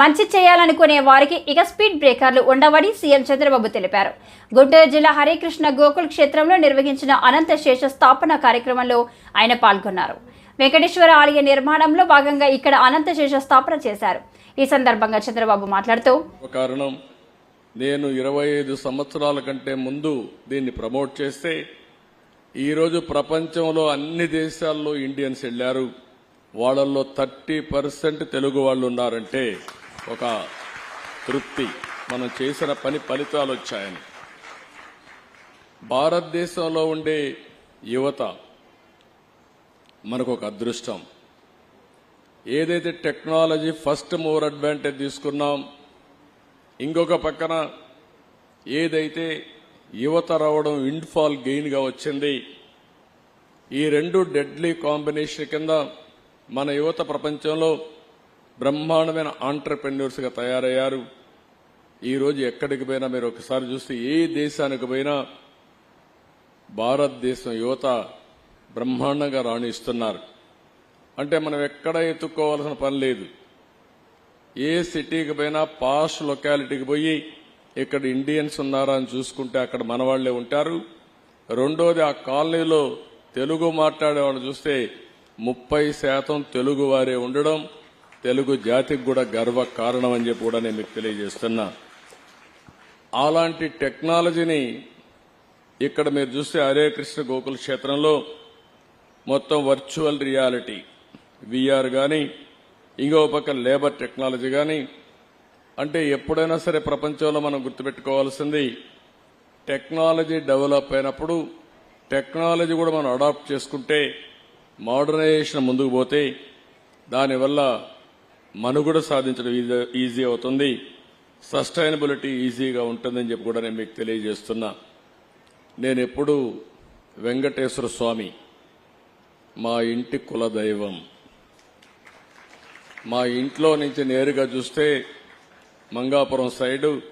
మంచి చేయాలనుకునే వారికి ఇక స్పీడ్ బ్రేకర్లు ఉండవని సీఎం చంద్రబాబు తెలిపారు. గుంటూరు జిల్లా హరికృష్ణ గోకుల్ క్షేత్రంలో నిర్వహించిన అనంత శేష స్థాపన కార్యక్రమంలో ఆయన పాల్గొన్నారు. వెంకటేశ్వర ఆలయ నిర్మాణంలో భాగంగా ఇక్కడ అనంత శేష స్థాపన చేశారు. ఈ సందర్భంగా చంద్రబాబు మాట్లాడుతూ ఒక కారణం నేను ఇరవై ఐదు సంవత్సరాల కంటే ముందు దీన్ని ప్రమోట్ చేస్తే ఈరోజు ప్రపంచంలో అన్ని దేశాల్లో ఇండియన్స్ వెళ్ళారు. వాళ్ళల్లో థర్టీ పర్సెంట్ తెలుగు వాళ్ళు ఉన్నారంటే ఒక తృప్తి. మనం చేసిన పని ఫలితాలు వచ్చాయని. భారతదేశంలో ఉండే యువత మనకు ఒక అదృష్టం. ఏదైతే టెక్నాలజీ ఫస్ట్ మూవర్ అడ్వాంటేజ్ తీసుకున్నాం ఇంకొక పక్కన ఏదైతే యువత రావడం విండ్ఫాల్ గెయిన్గా వచ్చింది ఈ రెండు డెడ్లీ కాంబినేషన్ కింద మన యువత ప్రపంచంలో బ్రహ్మాండమైన ఆంటర్ప్రెన్యూర్స్గా తయారయ్యారు. ఈరోజు ఎక్కడికి పోయినా మీరు ఒకసారి చూస్తే ఏ దేశానికి పోయినా భారతదేశం యువత బ్రహ్మాండంగా రాణిస్తున్నారు. అంటే మనం ఎక్కడ ఎత్తుక్కోవాల్సిన పని లేదు. ఏ సిటీకి పోయినా పాష్ లొకాలిటీకి పోయి ఇక్కడ ఇండియన్స్ ఉన్నారా అని చూసుకుంటే అక్కడ మనవాళ్ళే ఉంటారు. రెండోది ఆ కాలనీలో తెలుగు మాట్లాడే వాళ్ళు చూస్తే ముప్పై శాతం తెలుగు వారే ఉండడం తెలుగు జాతికి కూడా గర్వ కారణం అని చెప్పి కూడా నేను మీకు తెలియజేస్తున్నా. అలాంటి టెక్నాలజీని ఇక్కడ మీరు చూస్తే హరే కృష్ణ గోకుల క్షేత్రంలో మొత్తం వర్చువల్ రియాలిటీ విఆర్ కానీ ఇంకో పక్క లేబర్ టెక్నాలజీ కానీ అంటే ఎప్పుడైనా సరే ప్రపంచంలో మనం గుర్తుపెట్టుకోవాల్సింది టెక్నాలజీ డెవలప్ అయినప్పుడు టెక్నాలజీ కూడా మనం అడాప్ట్ చేసుకుంటే మోడర్నైజేషన్ ముందుకు పోతే దానివల్ల మనుగడ సాధించడం ఈజీ- ఈజీ అవుతుంది. సస్టైనబిలిటీ ఈజీగా ఉంటుందని చెప్పి కూడా నేను మీకు తెలియజేస్తున్నా. నేను ఎప్పుడు వెంకటేశ్వర స్వామి మా ఇంటి కులదైవం మా ఇంట్లో నుంచి నేరుగా చూస్తే మంగాపురం సైడు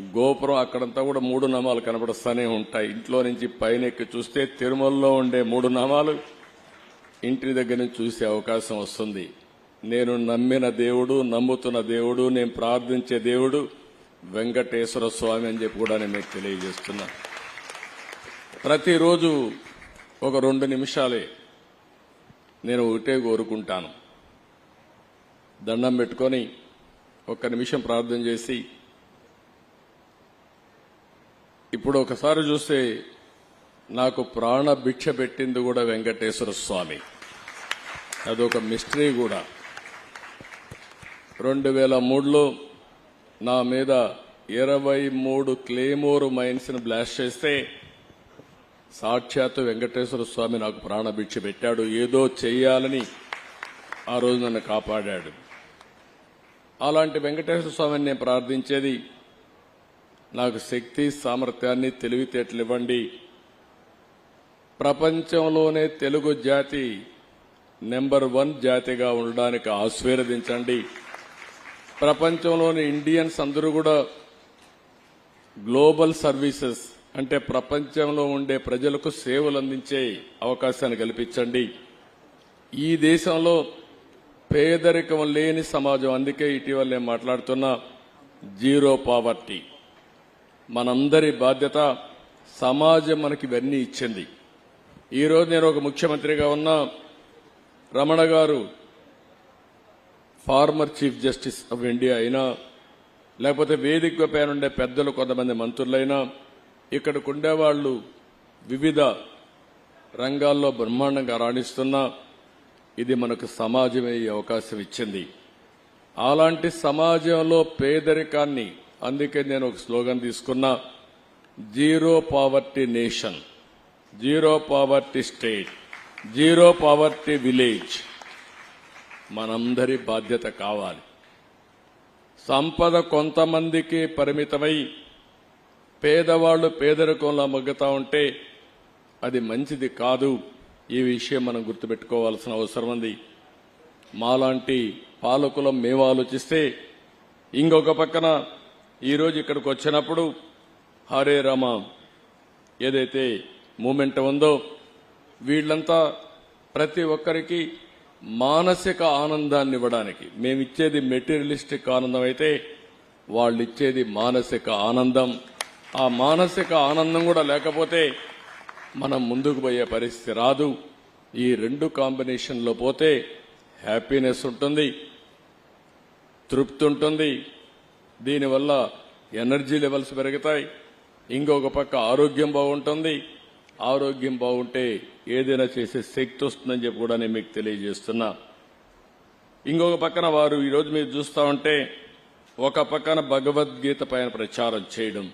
గోపురం అక్కడంతా కూడా మూడు నామాలు కనబడుస్తూనే ఉంటాయి. ఇంట్లో నుంచి పైన ఎక్కి చూస్తే తిరుమలలో ఉండే మూడు నామాలు ఇంటి దగ్గర నుంచి చూసే అవకాశం వస్తుంది. నేను నమ్మిన దేవుడు నమ్ముతున్న దేవుడు నేను ప్రార్థించే దేవుడు వెంకటేశ్వర స్వామి అని చెప్పి కూడా నేను మీకు తెలియజేస్తున్నా. ప్రతిరోజు ఒక రెండు నిమిషాలే నేను ఒకటే కోరుకుంటాను. దండం పెట్టుకొని ఒక్క నిమిషం ప్రార్థన చేసి ఇప్పుడు ఒకసారి చూస్తే నాకు ప్రాణ భిక్ష పెట్టింది కూడా వెంకటేశ్వర స్వామి. అదొక మిస్టరీ కూడా. రెండు వేల మూడులో నా మీద ఇరవై మూడు క్లేమోర్ మైన్స్ని బ్లాస్ట్ చేస్తే సాక్షాత్తు వెంకటేశ్వర స్వామి నాకు ప్రాణభిక్ష పెట్టాడు. ఏదో చెయ్యాలని ఆ రోజు నన్ను కాపాడాడు. అలాంటి వెంకటేశ్వర స్వామిని నేను ప్రార్థించేది నాకు శక్తి సామర్థ్యాన్ని తెలివితేటలు ఇవ్వండి ప్రపంచంలోనే తెలుగు జాతి నెంబర్ వన్ జాతిగా ఉండడానికి ఆశీర్వదించండి. ప్రపంచంలోని ఇండియన్స్ అందరూ కూడా గ్లోబల్ సర్వీసెస్ అంటే ప్రపంచంలో ఉండే ప్రజలకు సేవలు అందించే అవకాశాన్ని కల్పించండి. ఈ దేశంలో పేదరికం లేని సమాజం. అందుకే ఇటీవల నేను మాట్లాడుతున్న జీరో పావర్టీ. మనందరి బాధ్యత సమాజం మనకి ఇవన్నీ ఇచ్చింది. ఈరోజు నేను ఒక ముఖ్యమంత్రిగా ఉన్న రమణ గారు former chief justice of India అయినా లేకపోతే వేదిక పైన ఉండే పెద్దలు కొంతమంది మంత్రులైనా ఇక్కడికి ఉండేవాళ్ళు వివిధ రంగాల్లో బ్రహ్మాండంగా రాణిస్తున్నా ఇది మనకు సమాజమే ఈ అవకాశం ఇచ్చింది. అలాంటి సమాజంలో పేదరికాన్ని అందుకే నేను ఒక స్లోగన్ తీసుకున్నా zero poverty nation zero poverty state zero poverty village. మనందరి బాధ్యత కావాలి. సంపద కొంతమందికి పరిమితమై పేదవాళ్ళు పేదరికంలో మగ్గుతా ఉంటే అది మంచిది కాదు. ఈ విషయం మనం గుర్తుపెట్టుకోవాల్సిన అవసరం ఉంది. మాలాంటి పాలకులం మేము ఆలోచిస్తే ఇంకొక పక్కన ఈరోజు ఇక్కడికి వచ్చినప్పుడు హరే రామ ఏదైతే మూమెంట్ ఉందో వీళ్ళంతా ప్రతి ఒక్కరికి మానసిక ఆనందాన్ని ఇవ్వడానికి. మేము ఇచ్చేది మెటీరియలిస్టిక్ ఆనందం అయితే వాళ్ళు ఇచ్చేది మానసిక ఆనందం. ఆ మానసిక ఆనందం కూడా లేకపోతే మనం ముందుకు పోయే పరిస్థితి రాదు. ఈ రెండు కాంబినేషన్లో పోతే హ్యాపీనెస్ ఉంటుంది తృప్తి ఉంటుంది దీనివల్ల ఎనర్జీ లెవెల్స్ పెరుగుతాయి. ఇంకొక పక్క ఆరోగ్యం బాగుంటుంది. ఆరోగ్యం బాగుంటే ఏదైనా చేసే శక్తి వస్తుందని చెప్పి కూడా నేను మీకు తెలియజేస్తున్నా. ఇంకొక పక్కన వారు ఈరోజు మీరు చూస్తా ఉంటే ఒక పక్కన భగవద్గీత పైన ప్రచారం చేయడం.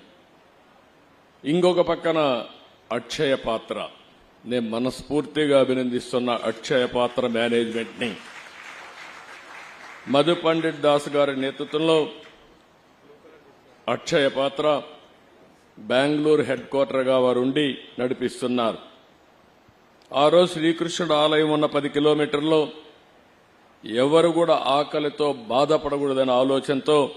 ఇంకొక పక్కన అక్షయ పాత్ర. నేను మనస్ఫూర్తిగా అభినందిస్తున్న అక్షయ పాత్ర మేనేజ్మెంట్ని. మధు పండిట్ దాస్ గారి నేతృత్వంలో అక్షయ పాత్ర. బెంగళూరు హెడ్ క్వార్టర్గా వారు ఉండి నడిపిస్తున్నారు. ఆ రోజు శ్రీకృష్ణుడు ఆలయం ఉన్న పది కిలోమీటర్లో ఎవరు కూడా ఆకలితో బాధపడకూడదనే ఆలోచనతో